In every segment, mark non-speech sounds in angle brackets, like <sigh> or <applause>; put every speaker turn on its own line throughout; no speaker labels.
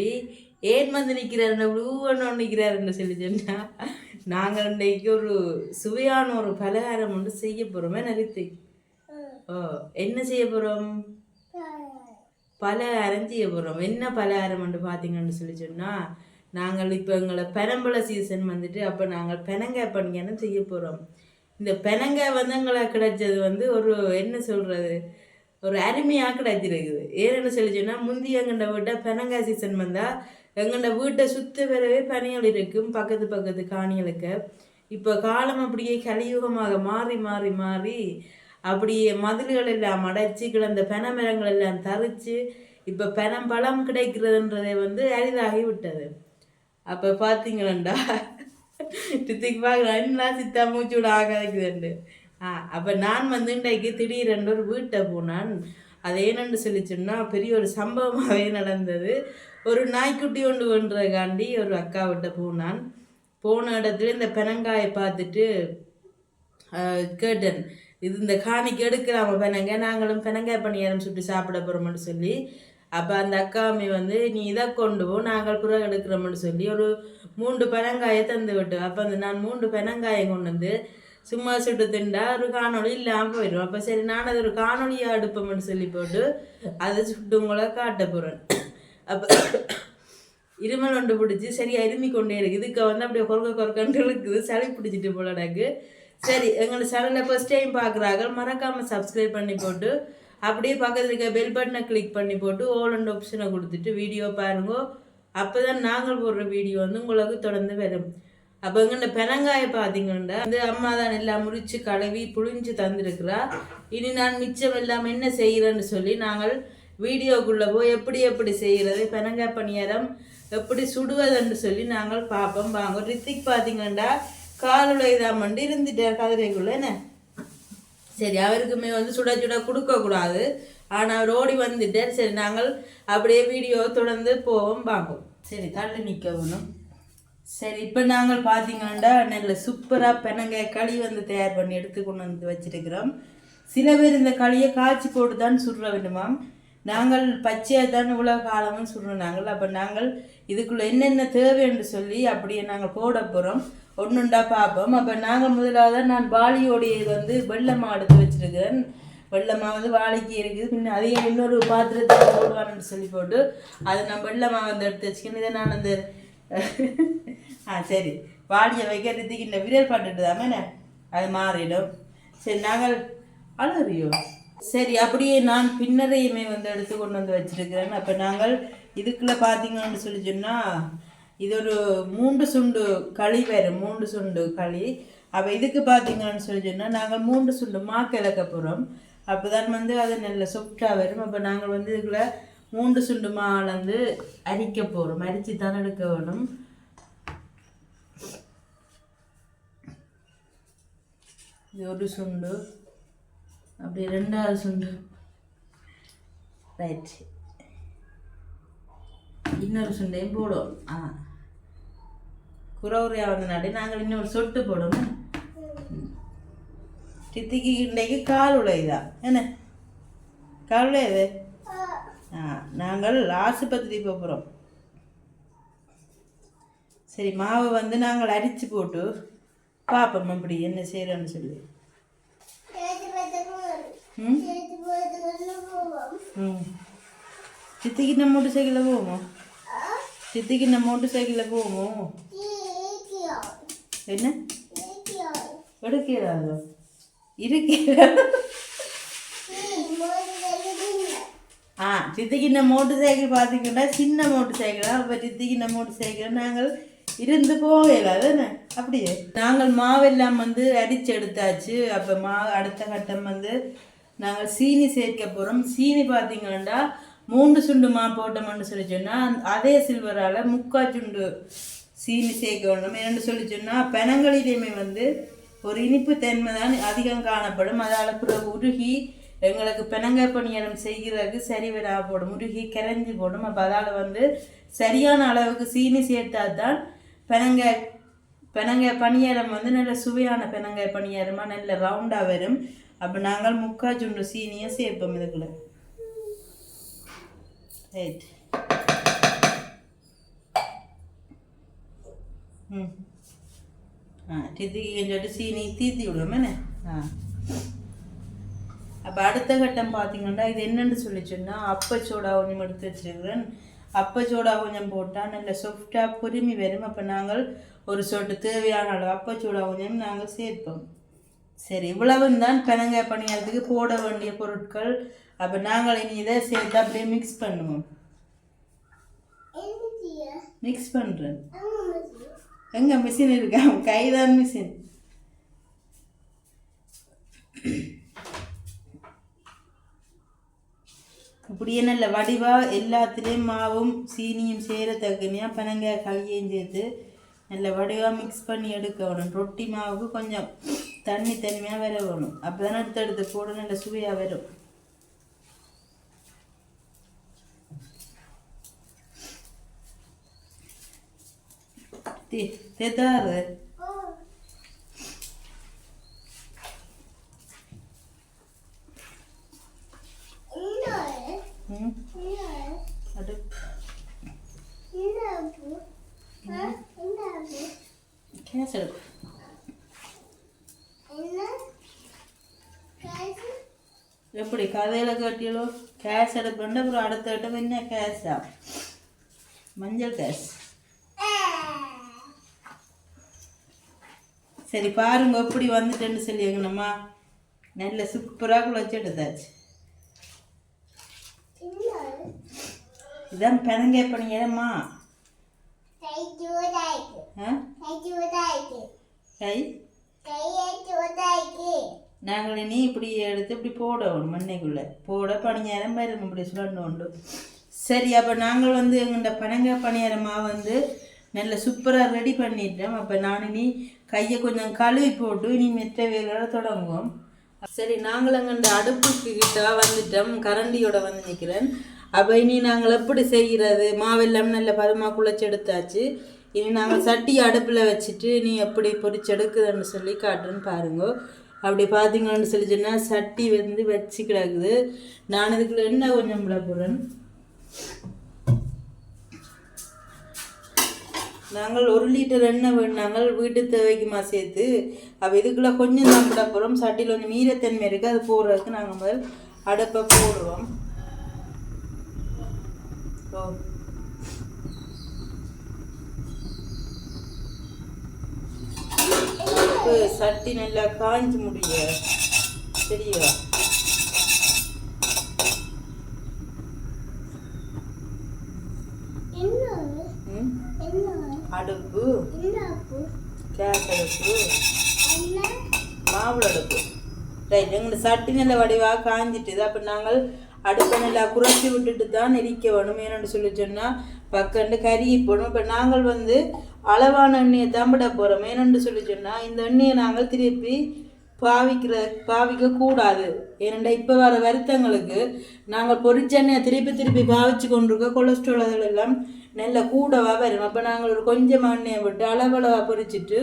எங்கள்ட ஏன் வந்து நிற்கிறாருன்னு ஒன்று நிற்கிறாருன்னு சொல்லி சொன்னா நாங்கள் இன்றைக்கு ஒரு சுவையான ஒரு பலகாரம் ஒன்று செய்ய போகிறோமே என்ன ஓ என்ன செய்ய போகிறோம் பலகாரம் செய்ய போகிறோம் என்ன பலகாரம் ஒன்று பார்த்தீங்கன்னு சொல்லி சொன்னால் நாங்கள் இப்போ எங்களை பெரம்பல சீசன் வந்துட்டு அப்போ நாங்கள் பெனங்காய் பணியாரம் செய்ய போகிறோம் இந்த பெனங்காய் வந்து எங்களை கிடைச்சது வந்து ஒரு என்ன சொல்கிறது ஒரு அருமையாக கிடைச்சிருக்குது ஏன்னு சொல்லி சொன்னால் முந்தி எங்கண்ட வீட்டை பெனங்காய் சீசன் வந்தால் எங்கண்ட வீட்டை சுற்றி வரவே பனிகள் இருக்கும் பக்கத்து பக்கத்து காணிகளுக்கு. இப்போ காலம் அப்படியே கலியுகமாக மாறி மாறி மாறி அப்படியே மதில்கள் எல்லாம் அடைச்சி கிடந்த பென மரங்கள் எல்லாம் தரிச்சு இப்போ பெனம்பழம் கிடைக்கிறதுன்றதை வந்து அரிதாகி விட்டது. அப்போ பார்த்தீங்களா சித்திக்கு <laughs> பார்க்குறேன் என்ன சித்தா மூச்சு விட ஆகாதுக்குதுண்டு. அப்போ நான் வந்து இன்றைக்கு திடீரென்று ஒரு வீட்டை போனான். அது ஏனென்று சொல்லி சொன்னால் பெரிய ஒரு சம்பவமாகவே நடந்தது. ஒரு நாய்க்குட்டி ஒன்று ஒன்றக்காண்டி ஒரு அக்கா விட்ட போனான். போன இடத்துல இந்த பெனங்காயை பார்த்துட்டு ஆஹ், கேட்டேன். இது இந்த காணிக்கு எடுக்கிறாம பெனங்க? நாங்களும் பெனங்காய் பணியாரம் சுட்டு சாப்பிட போகிறோம்னு சொல்லி அப்போ அந்த அக்காமி வந்து நீ இதை கொண்டு போ நாங்கள் புற எடுக்கிறோம்னு சொல்லி ஒரு மூன்று பெனங்காயை தந்து விட்டு அப்போ அந்த நான் மூன்று பெனங்காயை கொண்டு வந்து சும்மா சுட்டு திண்டா ஒரு காணொளி இல்லாமல் போயிடும் அப்போ சரி நான் அது ஒரு காணொளியாக எடுப்போம்னு சொல்லி போட்டு அதை சுட்டுங்களை காட்ட போகிறேன் அப்போ இருமல் ஒன்று பிடிச்சி சரியா இருமி கொண்டே இருக்கு இதுக்கு வந்து அப்படியே கொறுக்க கொறுக்கன்று இருக்குது சளி பிடிச்சிட்டு போல எனக்கு. சரி எங்களோட சேனலில் ஃபர்ஸ்ட் டைம் பார்க்குறாங்க மறக்காமல் சப்ஸ்கிரைப் பண்ணி போட்டு அப்படியே பக்கத்தில் இருக்க பெல் பட்டனை கிளிக் பண்ணி போட்டு ஓல் அண்ட் ஆப்ஷனை கொடுத்துட்டு வீடியோ பாருங்க. அப்போ தான் நாங்கள் போடுற வீடியோ வந்து உங்களுக்கு தொடர்ந்து வரும். அப்போ எங்கள்ட பெனங்காயை பார்த்தீங்கன்னா வந்து அம்மா தான் எல்லாம் முறிச்சு கழுவி புழிஞ்சு தந்திருக்கிறா. இனி நான் மிச்சம் எல்லாம் என்ன செய்கிறேன்னு சொல்லி நாங்கள் வீடியோக்குள்ளே போய் எப்படி எப்படி செய்கிறது பெனங்காய் பணியாரம் எப்படி சுடுவதுன்னு சொல்லி நாங்கள் பார்ப்போம் வாங்க ரித்திக் பார்த்தீங்கன்னா காலுடையதான் மண்டி இருந்துட்டார் கதிரைக்குள்ள என்ன? சரி அவருக்குமே வந்து சுட சுட கொடுக்கக்கூடாது ஆனால் அவர் ஓடி வந்துட்டார். சரி நாங்கள் அப்படியே வீடியோ தொடர்ந்து போவோம். பார்ப்போம் சரி தள்ளி நிற்க வேணும் சரி இப்போ நாங்கள் பார்த்தீங்கன்னா நல்ல சூப்பராக பெனங்க களி வந்து தயார் பண்ணி எடுத்து கொண்டு வந்து வச்சிருக்கிறோம். சில பேர் இந்த களியை காய்ச்சி போட்டு தான் சுடுற வேண்டுமாம் நாங்கள் பச்சையாக தான் இவ்வளோ காலமும் சுடுறோம் நாங்கள். அப்போ நாங்கள் இதுக்குள்ளே என்னென்ன தேவை என்று சொல்லி அப்படியே நாங்கள் போட போகிறோம் ஒன்றுண்டா பார்ப்போம். அப்போ நாங்கள் முதலாவது நான் வாளியோடைய இது வந்து வெள்ளமாக எடுத்து வச்சுருக்கிறேன். வெள்ளமாக வந்து வாழைக்கு இருக்குது. பின்ன அதையே இன்னொரு பாத்திரத்தில் போடுவான்னு சொல்லி போட்டு அதை நான் வெள்ளமாக வந்து எடுத்து வச்சுக்கணும் இதை நான் அந்த ஆ சரி. வாளியை வைக்கிறதுக்கு இந்த விரல் பாட்டுட்டு அது மாறிடும். சரி நாங்கள் அழுறியோ சரி அப்படியே நான் பின்னரையுமே வந்து எடுத்து கொண்டு வந்து வச்சுருக்கிறேன். அப்போ நாங்கள் இதுக்குள்ளே பார்த்தீங்கன்னு சொல்லி சொன்னால் இது ஒரு மூன்று சுண்டு களி வேறு மூன்று சுண்டு களி. அப்போ இதுக்கு பார்த்தீங்கன்னு சொல்லி சொன்னால் நாங்கள் மூன்று சுண்டு மா கிளக்க போகிறோம் அப்போ தான் வந்து அது நல்ல சொஃப்டாக வரும். அப்போ நாங்கள் வந்து இதுக்குள்ளே மூன்று சுண்டு மாவில் அரிக்க போகிறோம் அரிச்சு தான் எடுக்க வேணும். இது ஒரு சுண்டு. அப்படி ரெண்டாவது சுண்டு. ரைட் இன்னொரு சுண்டையும் போடும் ஆ. குறவுரையா வந்தனாடி நாங்கள் இன்னொரு சொட்டு போடுவோம். சித்திக்கு இன்றைக்கு கால் உழைதான் என்ன? கால் உடையது? ஆ. நாங்கள் ஆஸ்பத்திரி போகிறோம். சரி மாவை வந்து நாங்கள் அரித்து போட்டு பார்ப்போம் அப்படி என்ன செய்கிறோன்னு சொல்லி. ம்? ம். சித்திக்கு நம்ம மோட்டர் சைக்கிளில் போவோமோ? சித்திக்கு நம்ம மோட்டர் சைக்கிளில் போவோமோ? என்ன? எடுக்கிறாரோ இருக்கிறா ஆ சித்திக்கு இந்த மோட்டர் சைக்கிள் பார்த்தீங்கன்னா சின்ன மோட்டர் சைக்கிளா இப்போ சித்திக்கு இந்த மோட்டர் சைக்கிள். நாங்கள் இருந்து போகல தானே அப்படியே. நாங்கள் மாவெல்லாம் வந்து அடிச்சு எடுத்தாச்சு. அப்போ மா அடுத்த கட்டம் வந்து நாங்கள் சீனி சேர்க்க போகிறோம் சீனி பார்த்தீங்கன்னா மூன்று சுண்டு மா போட்டோம்னு சொல்லி சொன்னால் அதே சில்வரால் முக்கா சுண்டு சீனி சேர்க்க வேண்டும் என்னென்னு சொல்லி சொன்னால் பெனங்களிலையுமே வந்து ஒரு இனிப்பு தன்மை தான் அதிகம் காணப்படும். அதால் பிறகு உருகி எங்களுக்கு பெனங்காய் பணியாரம் செய்கிறதுக்கு சரி விடா போடும். உருகி கரைஞ்சி போடும். அப்போ அதால் வந்து சரியான அளவுக்கு சீனி சேர்த்தா தான் பெனங்காய் பெனங்காய் பணியாரம் வந்து நல்ல சுவையான பெனங்காய் பணியாரமாக நல்ல ரவுண்டாக வரும். அப்போ நாங்கள் முக்கால் சுண்டு சீனியை சேர்ப்போம் இதுக்குள்ள. ரைட் ம். ஆ தித்திக்கின்னு சொல்லிட்டு சீனி தீத்தி விடுவோம் என்ன? ஆ. அப்போ அடுத்த கட்டம் பார்த்தீங்கன்னா இது என்னென்னு சொல்லி சொன்னால் அப்பச்சோடா கொஞ்சம் எடுத்து வச்சுருக்கிறேன். அப்பச்சோடா கொஞ்சம் போட்டால் நல்ல சாஃப்டாக பொறுமி வரும். அப்போ நாங்கள் ஒரு சொட்டு தேவையான அளவு அப்பச்சோடா கொஞ்சம் நாங்கள் சேர்ப்போம். சரி இவ்வளவு தான் பெனங்காய் பணியாரத்துக்கு போட வேண்டிய பொருட்கள். அப்போ நாங்கள் இனி இதை சேர்த்து அப்படியே மிக்ஸ் பண்ணுவோம். மிக்ஸ் பண்ணுறேன் எங்கே மிஷின் இருக்கா? கைதான் மிஷின் இப்படியே நல்ல வடிவாக எல்லாத்துலேயும் மாவும் சீனியும் சேரத்தக்கனியா பனங்காய் களியையும் சேர்த்து நல்ல வடிவாக மிக்ஸ் பண்ணி எடுக்க வேணும். ரொட்டி மாவுக்கு கொஞ்சம் தண்ணி தனிமையாக வர வேணும். அப்போ தானே எடுத்து எடுத்து போட நல்ல சுவையாக வரும். தே- தேத்தாரு ம் அது எப்படி கதையில் கட்டியலோ கேஷ் எடுப்பேன் அப்புறம் அடுத்த இடம் என்ன கேஷா மஞ்சள் கேஷ் சரி பாருங்க எப்படி வந்துட்டேன்னு சொல்லி எங்கண்ணம்மா நல்ல சூப்பராக குழச்சி எடுத்தாச்சு இதான் பெனங்காய் பண்ணிக்கிறேம்மா ஆ? கை நாங்கள் இனி இப்படி எடுத்து இப்படி போடணும் மண்ணைக்குள்ளே. போட பணியாரம் பயிரும் இப்படி உண்டு. சரி அப்போ நாங்கள் வந்து எங்கள்ட பனங்காய் பணியாரமா வந்து நல்ல சூப்பராக ரெடி பண்ணிட்டோம். அப்போ நான் இனி கையை கொஞ்சம் கழுவி போட்டு இனி மெத்த வேலை தொடங்குவோம். சரி நாங்கள் எங்கள்ட அடுப்புக்கு கிட்ட வந்துட்டோம். கரண்டியோட வந்து நிற்கிறேன் அப்போ இனி நாங்கள் எப்படி செய்கிறது? மாவெல்லாம் நல்ல பதமாக குழைச்சி இனி நாங்கள் சட்டி அடுப்பில் வச்சுட்டு நீ எப்படி பொறிச்செடுக்குதுன்னு சொல்லி காட்டுறேன்னு பாருங்க. அப்படி பார்த்தீங்கன்னு சொல்லி சொன்னால் சட்டி வந்து வச்சு கிடக்குது. நான் இதுக்குள்ள என்ன கொஞ்சம் விட போகிறேன் நாங்கள் ஒரு லிட்டர் எண்ணெய் வேணாங்கள் வீட்டு தேவைக்குமா சேர்த்து. அப்போ இதுக்குள்ளே கொஞ்சம் தான் விட போகிறோம் சட்டியில் கொஞ்சம் ஈரத்தன்மை இருக்குது அது போடுறதுக்கு நாங்கள் முதல் அடுப்பை போடுவோம் அடுப்பு சட்டி நல்லா காஞ்சு முடிய. சரியா? அடுப்பு. கேஸ் அடுப்பு. மாவுள அடுப்பு. ரைட் சட்டி நல்ல வடிவாக காஞ்சிட்டுது. அப்போ நாங்கள் அடுப்பை நல்லா குறைச்சி விட்டுட்டு தான் நெரிக்க வேணும். ஏன்னு சொல்லி சொன்னால் பக்கண்டு கறி போடும். இப்போ நாங்கள் வந்து அளவான எண்ணெயை தம்பிட போகிறோம் ஏன்னு சொல்லி சொன்னால் இந்த எண்ணெயை நாங்கள் திருப்பி பாவிக்கிற பாவிக்க கூடாது. ஏனெண்டா இப்போ வர வருத்தங்களுக்கு நாங்கள் பொரிச்ச எண்ணெயை திருப்பி திருப்பி பாவிச்சு கொண்டிருக்க கொலஸ்ட்ரால் அதெல்லாம் நல்ல கூடவாக வரும். அப்போ நாங்கள் ஒரு கொஞ்சம் எண்ணெயை விட்டு அளவளவாக பொரிச்சிட்டு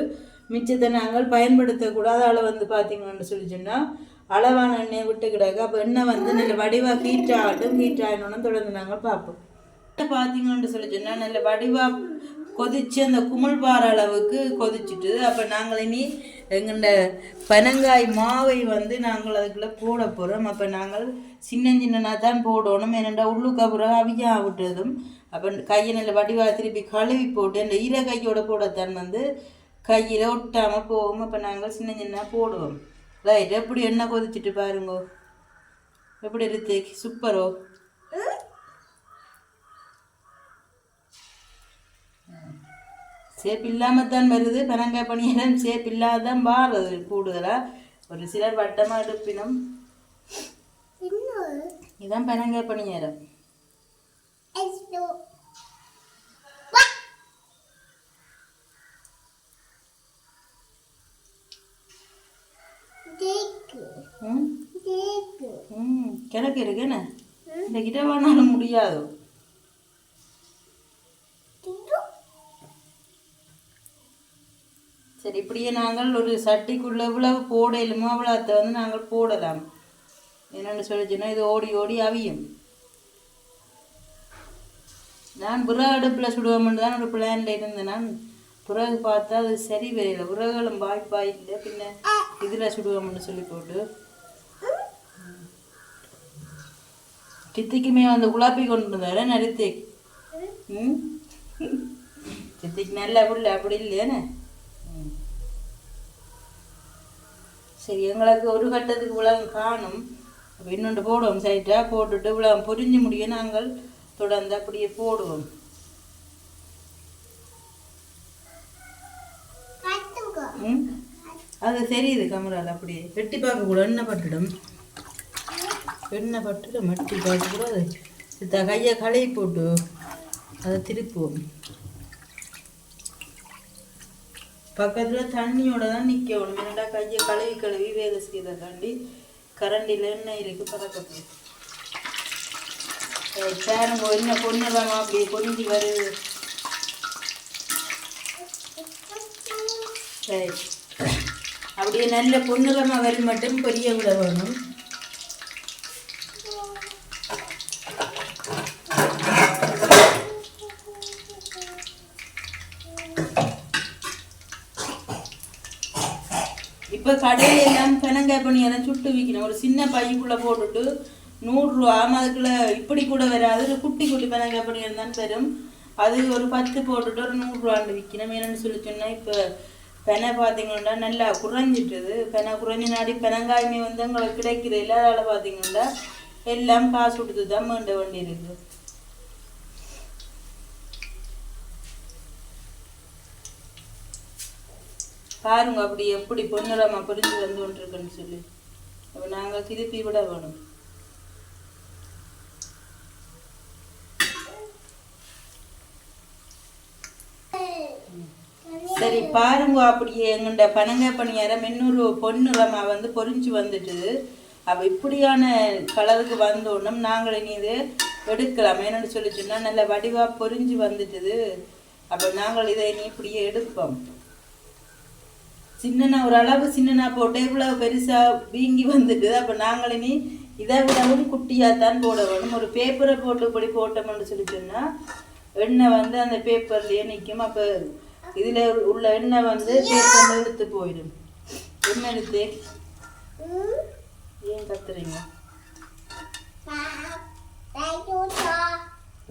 மிச்சத்தை நாங்கள் பயன்படுத்தக்கூடாத அளவு வந்து பார்த்திங்கன்னு சொல்லி சொன்னால் அளவான எண்ணெயை விட்டு கிடக்கு. அப்போ எண்ணெய் வந்து நல்ல வடிவாக ஹீட் ஆகட்டும் ஹீட் ஆகணும்னு தொடர்ந்து நாங்கள் பார்ப்போம். பார்த்தீங்கன்னு சொல்லி சொன்னால் நல்ல வடிவாக கொதிச்சு அந்த குமிழ் பாற அளவுக்கு கொதிச்சுட்டு அப்போ நாங்கள் இனி எங்கள்ட பனங்காய் மாவை வந்து நாங்கள் அதுக்குள்ளே போட போகிறோம் அப்போ நாங்கள் சின்ன சின்னனாக தான் போடணும். ஏனெண்டா உள்ளுக்கு அப்புறம் அவியா விட்டதும் அப்போ கையை நல்ல வடிவாக திருப்பி கழுவி போட்டு அந்த ஈர கையோட போடத்தான் வந்து கையில் ஒட்டாமல் போகும். அப்போ நாங்கள் சின்ன சின்ன போடுவோம். ரைட் எப்படி எண்ணெய் கொதிச்சுட்டு பாருங்கோ. எப்படி இருக்கு? சூப்பரோ. சேப் இல்லாமல் தான் வருது. பனங்காய் பணியாரம் சேப் இல்லாத தான் வாடுறது கூடுதலாக ஒரு சிலர் வட்டமாக எடுப்பினும். இதான் பனங்காய் பணியாரம் கிழக்கு இருக்கு என்ன? இந்த கிட்ட வேணாலும் முடியாது. சரி இப்படியே நாங்கள் ஒரு சட்டிக்குள்ள இவ்வளவு போடலுமோ அவ்வளோத்தை வந்து நாங்கள் போடலாம். என்னென்னு சொல்லிச்சுன்னா இது ஓடி ஓடி அவியும். நான் புற அடுப்பில் சுடுவோம்னு தான் ஒரு பிளான்ல இருந்தேன் நான். பிறகு பார்த்தா அது சரி வரையில உரகளும் வாய்ப்பா இல்லை பின்ன இதில் சுடுவோம்னு சொல்லி போட்டு. சித்திக்குமே வந்து குழாப்பி கொண்டு வந்தாரு நடுத்தே ம்? சித்திக்கு நல்ல புள்ள அப்படி இல்லையானே சரி எங்களுக்கு ஒரு கட்டத்துக்கு உலகம் காணும். இன்னொன்று போடுவோம் சைட்டாக போட்டுட்டு உலகம் பொரிஞ்சு முடிய நாங்கள் தொடர்ந்து அப்படியே போடுவோம் ம் அது தெரியுது கமரால் அப்படியே வெட்டி பார்க்க கூட எண்ணெய் பட்டுடும். எண்ணெய் பட்டுடும் வெட்டி பார்க்க கூடாது இந்த கையை கழுவி போட்டு அதை திருப்புவோம். பக்கத்தில் தண்ணியோட தான் நிற்க நிற்கணும் ரெண்டா கையை கழுவி கழுவி வேலை செய்த தாண்டி கரண்டியில் எண்ணெய் இருக்கு பறக்க சேருங்க என்ன பொண்ணுறாமா அப்படி பொண்ணு வருது. சரி அப்படியே நல்ல பொண்ணுரமாக வரும் மட்டும் பொரிய விட வேணும். இப்போ கடையில் எல்லாம் பெனங்காய் பண்ணி எல்லாம் சுட்டு விற்கணும் ஒரு சின்ன பைக்குள்ளே போட்டுட்டு நூறுரூவா அதுக்குள்ளே இப்படி கூட வராது. ஒரு குட்டி குட்டி பெனங்காய் பண்ணி இருந்தாலும் தரும் அது ஒரு பத்து போட்டுட்டு ஒரு நூறுரூவான்னு விற்கணும் என்னென்னு சொல்லி சொன்னால் இப்போ பெனை பார்த்தீங்கன்னா நல்லா குறைஞ்சிட்டுது. பெனை குறைஞ்சினாடி பெனங்காய்மை வந்து எங்களுக்கு கிடைக்கிற இல்லாதால பார்த்தீங்கன்னா எல்லாம் காசு கொடுத்து தான் மீண்ட வேண்டி இருக்கு பாருங்க அப்படி எப்படி பொன்னிறமா புரிஞ்சு வந்து கொண்டிருக்குன்னு சொல்லி. அப்போ நாங்கள் திருப்பி விட வேணும். சரி பாருங்க அப்படியே எங்கள்கிட்ட பனங்காய் பணியாரம் இன்னொரு பொன்னிறமா வந்து பொறிஞ்சு வந்துட்டு அப்போ இப்படியான கலருக்கு வந்தோன்னும் நாங்கள் இனி இது எடுக்கலாம். என்னன்னு சொல்லி சொன்னால் நல்ல வடிவாக பொறிஞ்சு வந்துட்டுது. அப்போ நாங்கள் இதை இனி இப்படியே எடுப்போம். சின்னனா ஒரு அளவு சின்னனா போட்டு இவ்வளவு பெருசா வீங்கி வந்துட்டு அப்ப நாங்கள் இனி இதை விடவும் குட்டியாக தான் போட வேணும் ஒரு பேப்பரை போட்டு இப்படி போட்டோம்னு சொல்லி சொன்னா எண்ணெய் வந்து அந்த பேப்பர்லயே நிற்கும். அப்போ இதுல உள்ள எண்ணெய் வந்து பேப்பர்ல எடுத்து போயிடும். எண்ணெய் எடுத்து ஏன் கத்துறீங்க?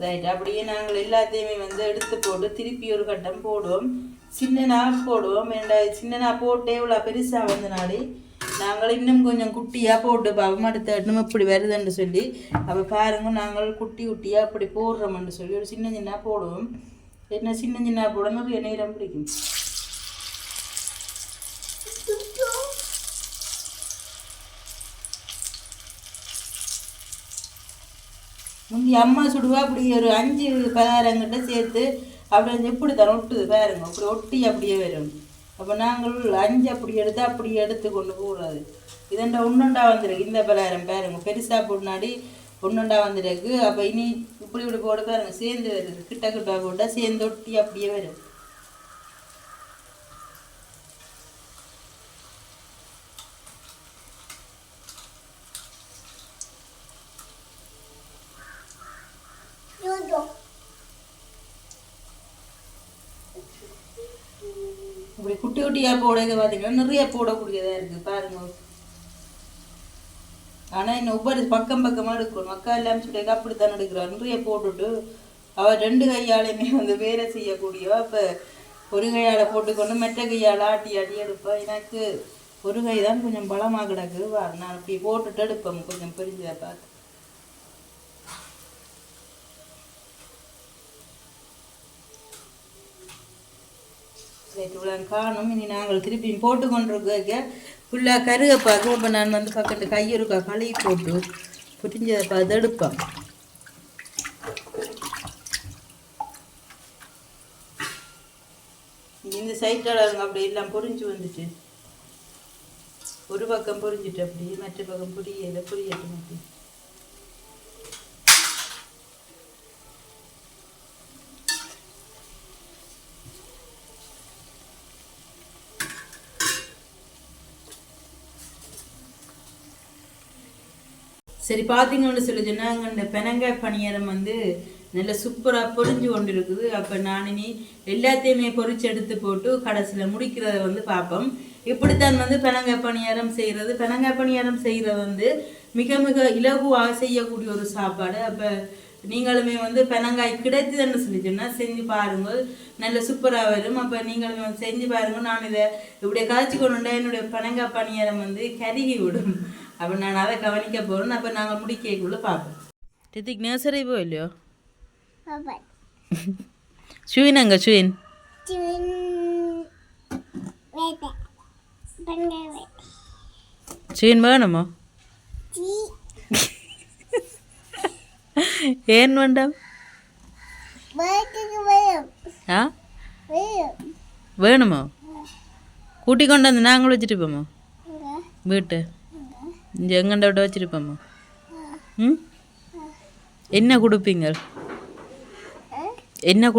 ரைட் அப்படியே நாங்கள் எல்லாத்தையுமே வந்து எடுத்து போட்டு திருப்பி ஒரு கட்டம் போடுவோம். சின்னனா போடுவோம். ஏண்டா சின்னனா போட்டே இவ்வளோ பெருசாக வந்தனாடி நாங்கள் இன்னும் கொஞ்சம் குட்டியாக போட்டு பாவம் அடுத்த இன்னும் இப்படி வருதுன்னு சொல்லி. அப்போ பாருங்க நாங்கள் குட்டி குட்டியாக அப்படி போடுறோம்னு சொல்லி ஒரு சின்ன சின்ன போடுவோம். என்ன சின்ன சின்ன புடனுக்கு நிறைய ரொம்ப பிடிக்கும்? முந்தி அம்மா சுடுவா அப்படி ஒரு அஞ்சு பதாரங்கிட்ட சேர்த்து அப்படி எப்படி தரம் ஒட்டுது பாருங்க. அப்படி ஒட்டி அப்படியே வரும். அப்போ நாங்கள் அஞ்சு அப்படி எடுத்து அப்படி எடுத்து கொண்டு போகிறது இதெண்டா ஒன்றுண்டா வந்துருக்கு? இந்த பலாரம் பாருங்க. பெருசாக போட்டுனாடி ஒன்றுண்டா வந்துருக்கு. அப்போ இனி இப்படி இப்படி போட பாருங்க சேர்ந்து வருது. கிட்ட கிட்ட போட்டால் சேர்ந்து ஒட்டி அப்படியே வரும். இப்படி குட்டி குட்டியாக போடுறது பார்த்தீங்கன்னா நிறைய போடக்கூடியதாக இருக்குது பாருங்க. ஆனால் இன்னும் ஒவ்வொரு பக்கம் பக்கமாக எடுக்கணும். மக்கா எல்லாம் சொல்லிட்டு அப்படித்தான் எடுக்கிறோம் நிறைய போட்டுட்டு அவள் ரெண்டு கையாலையுமே வந்து வேலை செய்யக்கூடியவா இப்போ ஒரு கையால் போட்டுக்கொண்டு மெட்டை கையால் ஆட்டி ஆட்டி எடுப்பேன் எனக்கு ஒரு கை தான் கொஞ்சம் பலமாக கிடக்கு. வா நான் இப்படி போட்டுட்டு எடுப்பேன். கொஞ்சம் பிரிஞ்சதை பார்த்து காணும். இனி நாங்கள் திருப்பியும் போட்டு கொண்டிருக்க ஃபுல்லாக கருகை ரொம்ப இப்போ நான் வந்து பக்கத்து கையிருக்கா கழுவி போட்டு புரிஞ்சதை தடுப்பேன் இந்த சைட்டில் அப்படி எல்லாம் பொறிஞ்சு வந்துட்டு ஒரு பக்கம் பொறிஞ்சிட்டு அப்படி மற்ற பக்கம் புரியலை புரியட்டு மாட்டேன் சரி பார்த்தீங்கன்னு சொல்லி சொன்னால் இந்த பெனங்காய் பணியாரம் வந்து நல்ல சூப்பராக பொறிஞ்சு கொண்டு இருக்குது அப்போ நான் இனி எல்லாத்தையுமே பொறிச்சு எடுத்து போட்டு கடைசியில் முடிக்கிறத வந்து பார்ப்போம். இப்படித்தான் வந்து பெனங்காய் பணியாரம் செய்கிறது பெனங்காய் பணியாரம் செய்கிறது வந்து மிக மிக இலகுவாக செய்யக்கூடிய ஒரு சாப்பாடு. அப்போ நீங்களுமே வந்து பெனங்காய் கிடைத்ததுன்னு சொல்லி சொன்னால் செஞ்சு பாருங்கள். நல்ல சூப்பராக வரும். அப்போ நீங்களுமே வந்து செஞ்சு பாருங்கள். நான் இதை இப்படியே காய்ச்சி கொண்டு என்னுடைய பெனங்காய் பணியாரம் வந்து கருகி விடும். அப்போ நான் அதை கவனிக்க போகிறேன் அப்போ நாங்கள் முடிக்கக்குள்ளே பார்ப்போம் ரித்திக் நர்சரி போயில்லையோ
Papa.
சுயின் அங்கே சுயின்
Cun. Wait. Bangga.
சுயின் வேணுமோ
Ci.
ஏன் வேண்டாம்
Bagi ke bayam.
ஆ
Bayam.
வேணுமோ கூட்டி கொண்டு வந்து நாங்களும் வச்சுருப்போமோ
Enggak.
வீட்டு இங்கே எங்கண்ட விட வச்சுருப்போமோ ம் என்ன கொடுப்பீங்க? என்ன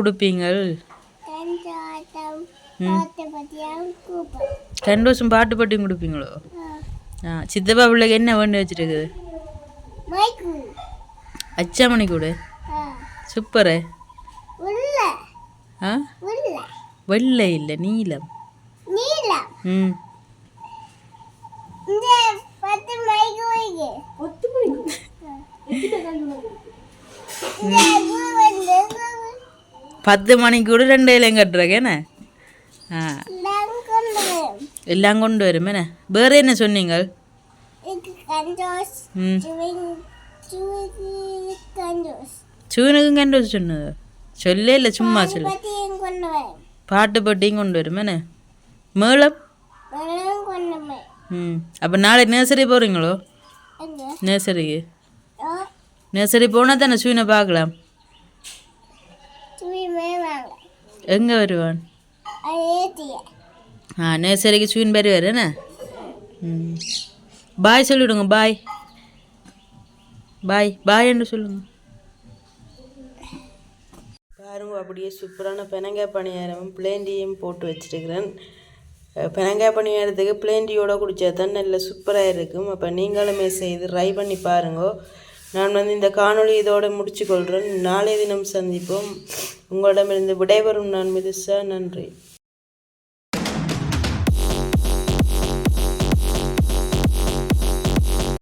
kupa.
ரெண்டு வருஷம் பாட்டு பாட்டியும் கொடுப்பீங்களோ. ஆ சித்தப்பா பிள்ளைக்கு என்ன வேண்டி வச்சுருக்குது. அச்சாமணி கொடு. சூப்பரு. ஆ. வெள்ளை இல்லை நீலம். ம்
வைக்கு பத்து மைக்கு
பத்து மணிக்கு கூட ரெண்டு இலையும் கட்டுறக்கேண்ணே ஆ. எல்லாம் கொண்டு வரும். என்ன? வேறு என்ன சொன்னீங்க சூனுக்கும் கண்டு வச்சு சொன்னது. சொல்லே இல்லை சும்மா சொல்லு. பாட்டு பாட்டியும் கொண்டு வரும் என்ன? மேளம்? ம். அப்போ நாளை நர்சரி போகிறீங்களோ நர்சரிக்கு நர்சரி போனால் தானே சூனை பார்க்கலாம் எங்கே வருவான்? ஆ நர்சரிக்கு சூன் பேர் வேறு என்ன? ம். பாய் சொல்லிவிடுங்க பாய் பாய் பாய் என்று சொல்லுங்க. பாருங்க அப்படியே சூப்பரான பெனங்காய் பணியாரம் பிளேண்டியும் போட்டு வச்சிருக்கிறேன். பெனங்காய் பணியாரத்துக்கு பிளேண்டியோட குடித்தா தான் நல்ல சூப்பராக இருக்கும். அப்போ நீங்களுமே செய்து ட்ரை பண்ணி பாருங்க. நான் வந்து இந்த காணொளி இதோடு முடிச்சுக்கொள்கிறேன் நாளைய தினம் சந்திப்போம். உங்களிடமிருந்து விடைபெறும் நான் மிதுசா. நன்றி.